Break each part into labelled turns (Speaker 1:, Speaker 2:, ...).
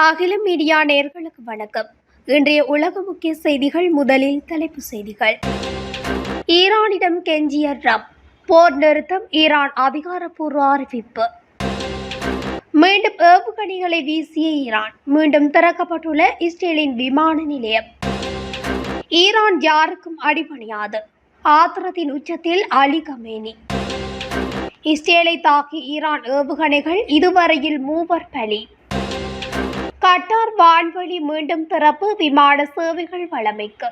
Speaker 1: அகில மீடியா நேர்களுக்கு வணக்கம். இன்றைய உலக முக்கிய செய்திகள் முதலில் தலைப்பு செய்திகள். ஈரானிடம் கெஞ்சிய ரப் போர் நிறுத்தம் ஈரான் அதிகாரப்பூர்வ அறிவிப்பு. மீண்டும் ஏவுகணைகளை வீசிய ஈரான் மீண்டும் திறக்கப்பட்டுள்ள இஸ்ரேலின் விமான நிலையம். ஈரான் யாருக்கும் அடிபணியாது. ஆத்திரத்தின் உச்சத்தில் அலி கமேனி இஸ்ரேலை தாக்கி ஈரான் ஏவுகணைகள் இதுவரையில் மூவர் பலி. கட்டார் வான்வழி மீண்டும் திறப்பு விமான சேவைகள் வழமைக்கு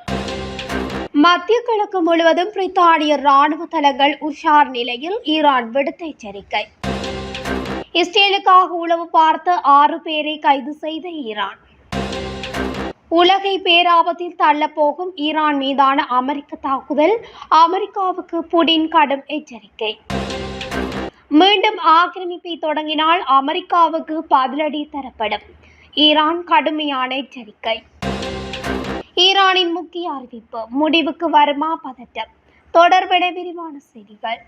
Speaker 1: மத்திய கிழக்கு முழுவதும் பிரித்தானிய ராணுவ தளங்கள் உஷார் நிலையில் ஈரான் விடுத்த எச்சரிக்கை. இஸ்ரேலுக்காக உளவு பார்த்த ஆறு பேரை கைது செய்த ஈரான். உலகை பேராபத்தில் தள்ளப்போகும் ஈரான் மீதான அமெரிக்க தாக்குதல் அமெரிக்காவுக்கு புடின் கடும் எச்சரிக்கை. மீண்டும் ஆக்கிரமிப்பை தொடங்கினால் அமெரிக்காவுக்கு பதிலடி தரப்படும். ஈரான் கடுமையான எச்சரிக்கை ஈரானின் முக்கிய அறிவிப்பு முடிவுக்கு வருமா பதட்டம். தொடர்பென விரிவான செய்திகள்.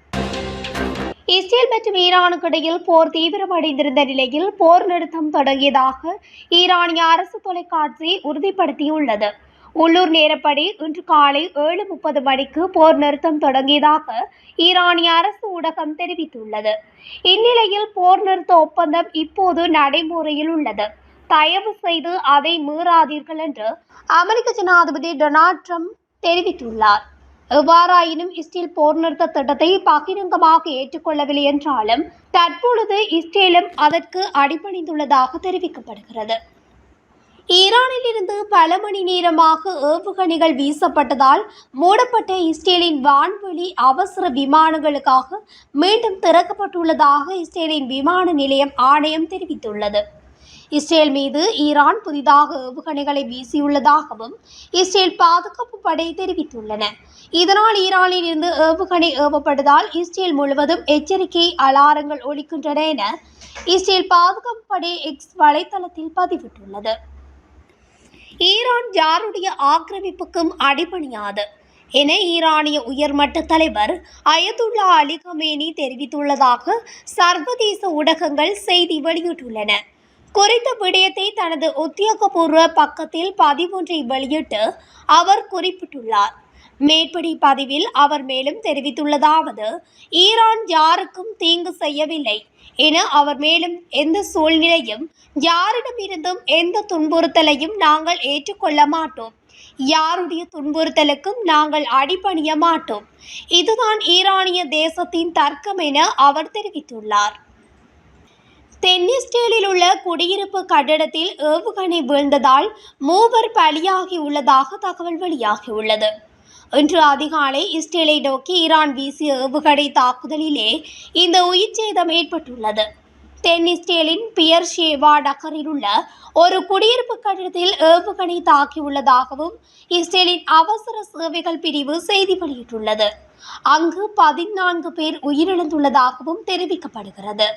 Speaker 1: இஸ்ரேல் மற்றும் ஈரானுக்கு இடையில் போர் தீவிரமடைந்திருந்த நிலையில் போர் நிறுத்தம் தொடங்கியதாக ஈரானிய அரசு தொலைக்காட்சி உறுதிப்படுத்தியுள்ளது. உள்ளூர் நேரப்படி இன்று காலை ஏழு முப்பது மணிக்கு போர் நிறுத்தம் தொடங்கியதாக ஈரானிய அரசு ஊடகம் தெரிவித்துள்ளது. இந்நிலையில் போர் நிறுத்த ஒப்பந்தம் இப்போது நடைமுறையில் உள்ளது. தயவு செய்து அதை மீறாதீர்கள் என்று அமெரிக்க ஜனாதிபதி டொனால்ட் ட்ரம்ப் தெரிவித்துள்ளார். எவ்வாறாயினும் இஸ்ரேல் போர் நிறுத்த திட்டத்தை பகிரங்கமாக ஏற்றுக்கொள்ளவில்லை என்றாலும் தற்பொழுது இஸ்ரேலும் அதற்கு அடிபணிந்துள்ளதாக தெரிவிக்கப்படுகிறது. ஈரானில் இருந்து பல மணி நேரமாக ஏவுகணைகள் வீசப்பட்டதால் மூடப்பட்ட இஸ்ரேலின் வான்வெளி அவசர விமானங்களுக்காக மீண்டும் திறக்கப்பட்டுள்ளதாக இஸ்ரேலின் விமான நிலையம் ஆணையம் தெரிவித்துள்ளது. இஸ்ரேல் மீது ஈரான் புதிதாக ஏவுகணைகளை வீசியுள்ளதாகவும் இஸ்ரேல் பாதுகாப்பு படை தெரிவித்துள்ளன. இதனால் ஈரானில் இருந்து ஏவுகணை ஏவப்படுவதால் இஸ்ரேல் முழுவதும் எச்சரிக்கை அலாரங்கள் ஒழிக்கின்றன என இஸ்ரேல் பாதுகாப்பு படை எக்ஸ் வலைத்தளத்தில் பதிவிட்டுள்ளது. ஈரான் யாருடைய ஆக்கிரமிப்புக்கும் அடிபணியாது என ஈரானிய உயர்மட்ட தலைவர் அயதுல்லா அலி கமேனி தெரிவித்துள்ளதாக சர்வதேச ஊடகங்கள் செய்தி வெளியிட்டுள்ளன. குறித்த விடயத்தை தனது உத்தியோகபூர்வ பக்கத்தில் பதிவொன்றை வெளியிட்டு அவர் குறிப்பிட்டுள்ளார். மேற்படி பதிவில் அவர் மேலும் தெரிவித்துள்ளதாவது ஈரான் யாருக்கும் தீங்கு செய்யவில்லை என அவர் மேலும் எந்த சூழ்நிலையும் யாரிடமிருந்தும் எந்த துன்புறுத்தலையும் நாங்கள் ஏற்றுக்கொள்ள மாட்டோம். யாருடைய துன்புறுத்தலுக்கும் நாங்கள் அடிபணிய மாட்டோம். இதுதான் ஈரானிய தேசத்தின் தர்க்கம் என அவர் தெரிவித்துள்ளார். தென்னிஸ்டேலில் உள்ள குடியிருப்பு கட்டடத்தில் ஏவுகணை வீழ்ந்ததால் மூவர் பலியாகி உள்ளதாக தகவல் வெளியாகியுள்ளது. இன்று அதிகாலை இஸ்ரேலை நோக்கி ஈரான் வீசிய ஏவுகணை தாக்குதலிலே இந்த உயிர் சேதம் ஏற்பட்டுள்ளது. தென் இஸ்ரேலின் பியர் ஷேவா நகரில் உள்ள ஒரு குடியிருப்பு கட்டடத்தில் ஏவுகணை தாக்கியுள்ளதாகவும் இஸ்ரேலின் அவசர சேவைகள் பிரிவு செய்தி வெளியிட்டுள்ளது. அங்கு பதினான்கு பேர் உயிரிழந்துள்ளதாகவும் தெரிவிக்கப்படுகிறது.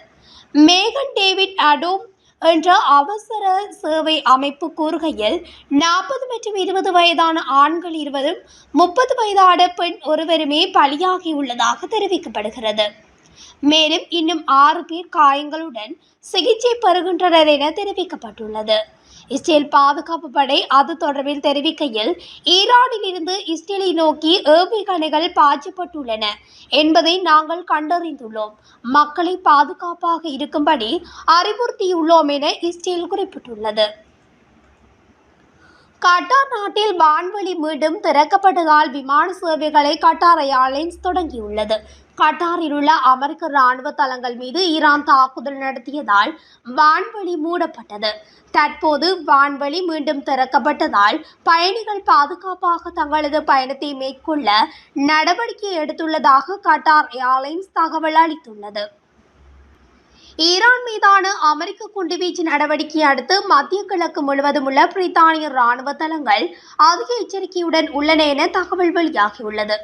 Speaker 1: மேகன் டேவிட் அடோம் என்ற அவசர சேவை அமைப்பு கூறுகையில் நாற்பது மற்றும் இருபது வயதான ஆண்கள் இருவரும் முப்பது வயதான பெண் ஒருவருமே பலியாகியுள்ளதாக தெரிவிக்கப்படுகிறது. மேலும் இன்னும் ஆறு பேர் காயங்களுடன் சிகிச்சை பெறுகின்றனர் என தெரிவிக்கப்பட்டுள்ளது. இஸ்ரேல் பாதுகாப்பு படை அது தொடர்பில் தெரிவிக்கையில் ஈரானிலிருந்து இஸ்ரேலை நோக்கி ஏவுகணைகள் பாய்ச்சப்பட்டுள்ளன என்பதை நாங்கள் கண்டறிந்துள்ளோம். மக்களை பாதுகாப்பாக இருக்கும்படி அறிவுறுத்தியுள்ளோம் என இஸ்ரேல் குறிப்பிட்டுள்ளது. கட்டார் நாட்டில் வான்வெளி மீண்டும் திறக்கப்பட்டதால் விமான சேவைகளை கட்டார் ஏர்லைன்ஸ் தொடங்கியுள்ளது. கட்டாரில் உள்ள அமெரிக்க ராணுவ தளங்கள் மீது ஈரான் தாக்குதல் நடத்தியதால் வான்வழி மூடப்பட்டது. தற்போது வான்வழி மீண்டும் திறக்கப்பட்டதால் பயணிகள் பாதுகாப்பாக தங்களது பயணத்தை மேற்கொள்ள நடவடிக்கை எடுத்துள்ளதாக கட்டார் ஏர்லைன்ஸ் தகவல் அளித்துள்ளது. ஈரான் மீதான அமெரிக்க குண்டுவீச்சு நடவடிக்கையை அடுத்து மத்திய கிழக்கு முழுவதும் உள்ள பிரித்தானிய ராணுவ தளங்கள் அதிக எச்சரிக்கையுடன் உள்ளன என தகவல் வெளியாகியுள்ளது.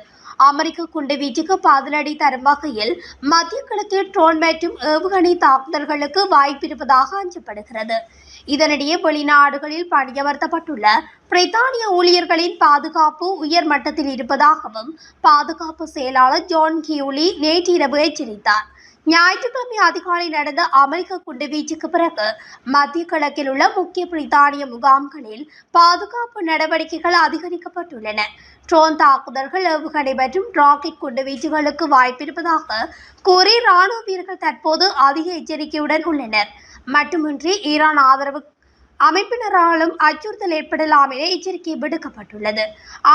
Speaker 1: அமெரிக்க குண்டுவீச்சுக்கு பதிலடி தரும் வகையில் மத்திய கிழக்கில் ட்ரோன் மற்றும் ஏவுகணை தாக்குதல்களுக்கு வாய்ப்பிருப்பதாக அஞ்சப்படுகிறது. இதனிடையே வெளிநாடுகளில் பணியமர்த்தப்பட்டுள்ள பிரித்தானிய ஊழியர்களின் பாதுகாப்பு உயர் மட்டத்தில் இருப்பதாகவும் பாதுகாப்பு செயலாளர் ஜான் கியூலி நேற்றிரவு எச்சரித்தார். ஞாயிற்றுக்கிழமை அதிகாலை நடந்த அமெரிக்க குண்டுவீச்சுக்கு பிறகு மத்திய கிழக்கில் உள்ள முக்கிய பிரித்தானிய முகாம்களில் பாதுகாப்பு நடவடிக்கைகள் அதிகரிக்கப்பட்டுள்ளன. ட்ரோன் தாக்குதல்கள் ஏவுகணை மற்றும் ராக்கெட் குண்டுவீச்சுகளுக்கு வாய்ப்பிருப்பதாக கூறி ராணுவ வீரர்கள் தற்போது அதிக எச்சரிக்கையுடன் உள்ளனர். மட்டுமின்றி ஈரான் ஆதரவு அமைப்பினராலும் அச்சுறுத்தல் ஏற்படலாம் என எச்சரிக்கை விடுக்கப்பட்டுள்ளது.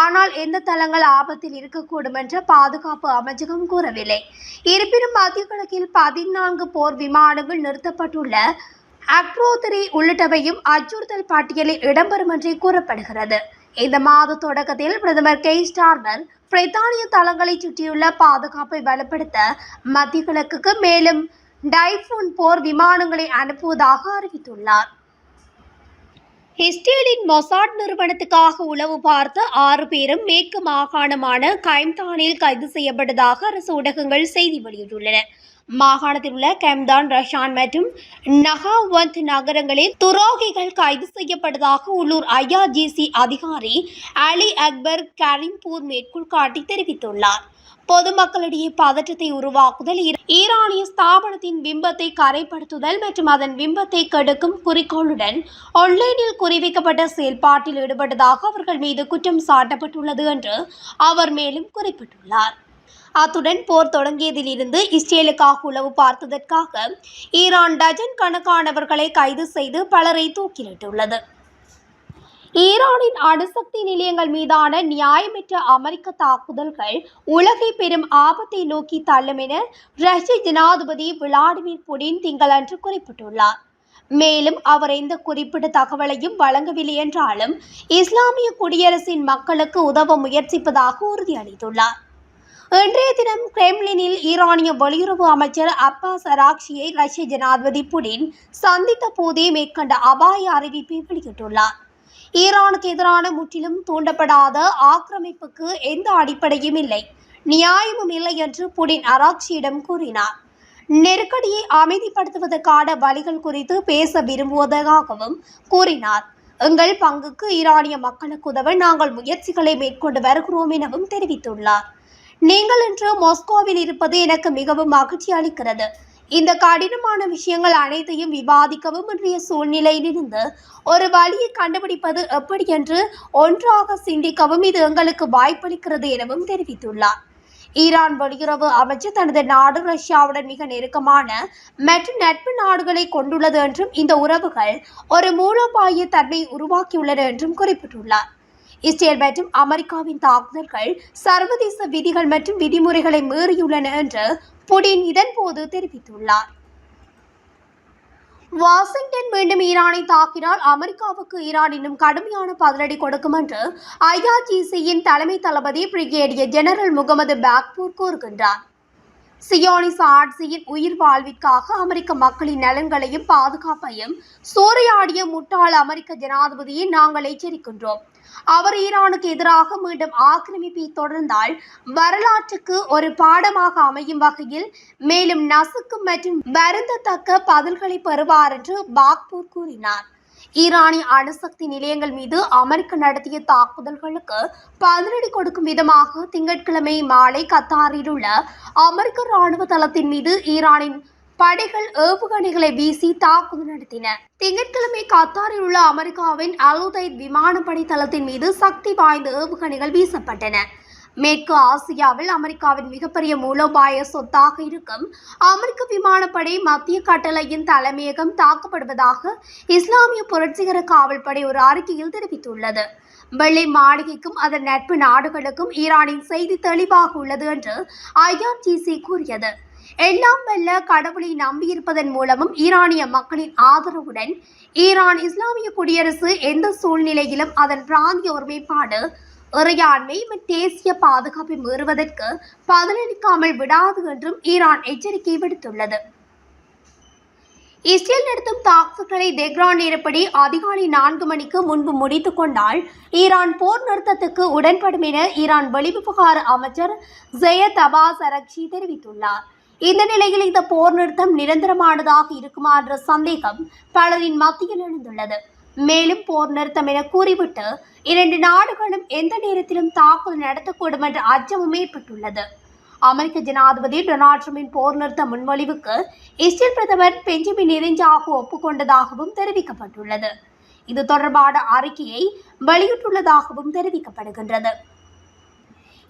Speaker 1: ஆனால் எந்த தளங்கள் ஆபத்தில் இருக்கக்கூடும் என்ற பாதுகாப்பு அமைச்சகம் கூறவில்லை. இருப்பினும் மத்திய கிழக்கில் பதினான்கு போர் விமானங்கள் நிறுத்தப்பட்டுள்ள அக்ரோத்ரி உள்ளிட்டவையும் அச்சுறுத்தல் பட்டியலில் இடம்பெறும் என்று கூறப்படுகிறது. இந்த மாத தொடக்கத்தில் பிரதமர் கே. ஸ்டார்மன் பிரித்தானிய தளங்களை சுற்றியுள்ள பாதுகாப்பை வலுப்படுத்த மத்திய கிழக்குக்கு மேலும் டைஃபூன் போர் விமானங்களை அனுப்புவதாக அறிவித்துள்ளார். இஸ்ரேலின் மொசாட் நிறுவனத்துக்காக உளவு பார்த்த ஆறு பேரும் மேற்கு மாகாணமான கைம்தானில் கைது செய்யப்பட்டதாக அரசு ஊடகங்கள் செய்தி வெளியிட்டுள்ளன. மாகாணத்தில் உள்ள கெம்தான் ரஷான் மற்றும் நகாவந்த் நகரங்களில் துரோகிகள் கைது செய்யப்பட்டதாக உள்ளூர் ஐஆர்ஜிசி அதிகாரி அலி அக்பர் கரீம்பூர் மேற்கோள் காட்டி தெரிவித்துள்ளார். பொதுமக்களிடையே பதற்றத்தை உருவாக்குதல் ஈரானிய ஸ்தாபனத்தின் பிம்பத்தை கரைப்படுத்துதல் மற்றும் அதன் பிம்பத்தை கெடுக்கும் குறிக்கோளுடன் ஆன்லைனில் குறிவைக்கப்பட்ட செயல்பாட்டில் ஈடுபட்டதாக அவர்கள் மீது குற்றம் சாட்டப்பட்டுள்ளது என்று அவர் மேலும் குறிப்பிட்டுள்ளார். அத்துடன் போர் தொடங்கியதிலிருந்து இஸ்ரேலுக்காக உளவு பார்த்ததற்காக ஈரான் டஜன் கணக்கானவர்களை கைது செய்து பலரை தூக்கிலிட்டுள்ளது. ஈரானின் அணுசக்தி நிலையங்கள் மீதான நியாயமற்ற அமெரிக்க தாக்குதல்கள் உலகை பெரும் ஆபத்தை நோக்கி தள்ளும் என ரஷ்ய ஜனாதிபதி விளாடிமிர் புடின் திங்களன்று குறிப்பிட்டுள்ளார். மேலும் அவர் எந்த குறிப்பிட்ட தகவலையும் வழங்கவில்லை என்றாலும் இஸ்லாமிய குடியரசின் மக்களுக்கு உதவ முயற்சிப்பதாக உறுதியளித்துள்ளார். இன்றைய தினம் கிரெம்லினில் ஈரானிய வெளியுறவு அமைச்சர் அப்பாஸ் அராக்ஷியை ரஷ்ய ஜனாதிபதி புடின் சந்தித்த போதே மேற்கண்ட அபாய அறிவிப்பை வெளியிட்டுள்ளார். ஈரானுக்கு எதிரான முற்றிலும் தூண்டப்படாத ஆக்கிரமிப்புக்கு எந்த அடிப்படையும் இல்லை நியாயமும் இல்லை என்று புடின் அராக்ஷியிடம் கூறினார். நெருக்கடியை அமைதிப்படுத்துவதற்கான வழிகள் குறித்து பேச விரும்புவதாகவும் கூறினார். எங்கள் பங்குக்கு ஈரானிய மக்களுக்கு உதவ நாங்கள் முயற்சிகளை மேற்கொண்டு வருகிறோம் எனவும் தெரிவித்துள்ளார். நீங்கள் இன்று மாஸ்கோவில் இருப்பது எனக்கு மிகவும் மகிழ்ச்சி அளிக்கிறது. இந்த கடினமான விஷயங்கள் அனைத்தையும் விவாதிக்கவும் இன்றைய சூழ்நிலையிலிருந்து ஒரு வழியை கண்டுபிடிப்பது எப்படி என்று ஒன்றாக சிந்திக்கவும் இது எங்களுக்கு வாய்ப்பளிக்கிறது எனவும் தெரிவித்துள்ளார். ஈரான் வெளியுறவு அமைச்சர் தனது நாடு ரஷ்யாவுடன் மிக நெருக்கமான மற்றும் நட்பு நாடுகளை கொண்டுள்ளது என்றும் இந்த உறவுகள் ஒரு மூலோபாய தன்மை உருவாக்கியுள்ளன என்றும் குறிப்பிட்டுள்ளார். இஸ்ரேல் மற்றும் அமெரிக்காவின் தாக்குதல்கள் சர்வதேச விதிகள் மற்றும் விதிமுறைகளை மீறியுள்ளன என்று புடின் இதன்போது தெரிவித்துள்ளார். வாஷிங்டன் மீண்டும் ஈரானை தாக்கினால் அமெரிக்காவுக்கு ஈரான் இன்னும் கடுமையான பதிலடி கொடுக்கும் என்று ஐஆர்ஜிசியின் தலைமை தளபதி பிரிகேடியர் ஜெனரல் முகமது பாக்பூர் கூறுகின்றார். சியோனிச ஆட்சியின் உயிர் வாழ்விற்காக அமெரிக்க மக்களின் நலன்களையும் பாதுகாப்பையும் சூறையாடிய முட்டாள் அமெரிக்க ஜனாதிபதியை நாங்கள் எச்சரிக்கின்றோம். அவர் ஈரானுக்கு எதிராக மீண்டும் ஆக்கிரமிப்பை தொடர்ந்தால் வரலாற்றுக்கு ஒரு பாடமாக அமையும் வகையில் மேலும் நசுக்கும் மற்றும் வருந்தத்தக்க பதில்களை பெறுவார் என்று பாக்பூர் கூறினார். ஈரானிய அணுசக்தி நிலையங்கள் மீது அமெரிக்கா நடத்திய தாக்குதல்களுக்கு பதிலடி கொடுக்கும் விதமாக திங்கட்கிழமை மாலை கத்தாரில் உள்ள அமெரிக்க ராணுவ தளத்தின் மீது ஈரானின் படைகள் ஏவுகணைகளை வீசி தாக்குதல் நடத்தின. திங்கட்கிழமை கத்தாரில் உள்ள அமெரிக்காவின் அலுதைத் விமானப்படை தளத்தின் மீது சக்தி வாய்ந்த ஏவுகணைகள் வீசப்பட்டன. மேற்கு ஆசியாவில் அமெரிக்காவின் மிகப்பெரிய மூலோபாய சொத்தாக இருக்கும். அமெரிக்க விமானப்படை மத்திய கட்டளையின் தலைமையகம் தாக்கப்படுவதாக இஸ்லாமிய புரட்சிகர காவல்படை ஒரு அறிக்கையில் தெரிவித்துள்ளது. வெள்ளை மாளிகைக்கும் அதன் நட்பு நாடுகளுக்கும் ஈரானின் செய்தி தெளிவாக உள்ளது என்று ஐஆர்ஜிசி கூறியது. எல்லாம் வெல்ல கடவுளை நம்பியிருப்பதன் மூலமும் ஈரானிய மக்களின் ஆதரவுடன் ஈரான் இஸ்லாமிய குடியரசு எந்த சூழ்நிலையிலும் அதன் பிராந்திய ஒருமைப்பாடு இறையாண்மை தேசிய பாதுகாப்பை மீறுவதற்கு பதிலளிக்காமல் விடாது என்றும் ஈரான் எச்சரிக்கை விடுத்துள்ளது. இஸ்ரேல் நடத்தும் தாக்குதல்களை தெஹ்ரான் நேரப்படி அதிகாலை நான்கு மணிக்கு முன்பு முடித்துக் கொண்டால் ஈரான் போர் நிறுத்தத்துக்கு உடன்படும் என ஈரான் வெளிவிவகார அமைச்சர் ஜெயத் அபாஸ் அரக்ஷி தெரிவித்துள்ளார். இந்த நிலையில் இந்த போர் நிறுத்தம் நிரந்தரமானதாக இருக்குமா என்ற சந்தேகம் பலரின் மத்தியில் எழுந்துள்ளது. மேலும் போர் நிறுத்தம் என கூறிவிட்டு இரண்டு நாடுகளும் எந்த நேரத்திலும் தாக்குதல் நடத்தக்கூடும் என்ற அச்சமும் ஏற்பட்டுள்ளது. அமெரிக்க ஜனாதிபதி டொனால்ட் ட்ரம்பின் போர் நிறுத்த முன்மொழிவுக்கு இஸ்ரேல் பிரதமர் பெஞ்சமின் நெதன்யாகு ஒப்புக்கொண்டதாகவும் தெரிவிக்கப்பட்டுள்ளது. இது தொடர்பான அறிக்கையை வெளியிட்டுள்ளதாகவும் தெரிவிக்கப்படுகின்றது.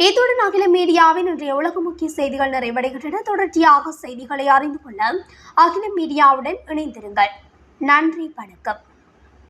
Speaker 1: இத்துடன் அகில மீடியாவின் இன்றைய உலக முக்கிய செய்திகள் நிறைவடைகின்றன. தொடர்ச்சியாக செய்திகளை அறிந்து கொள்ள அகில மீடியாவுடன் இணைந்திருங்கள். நன்றி வணக்கம்.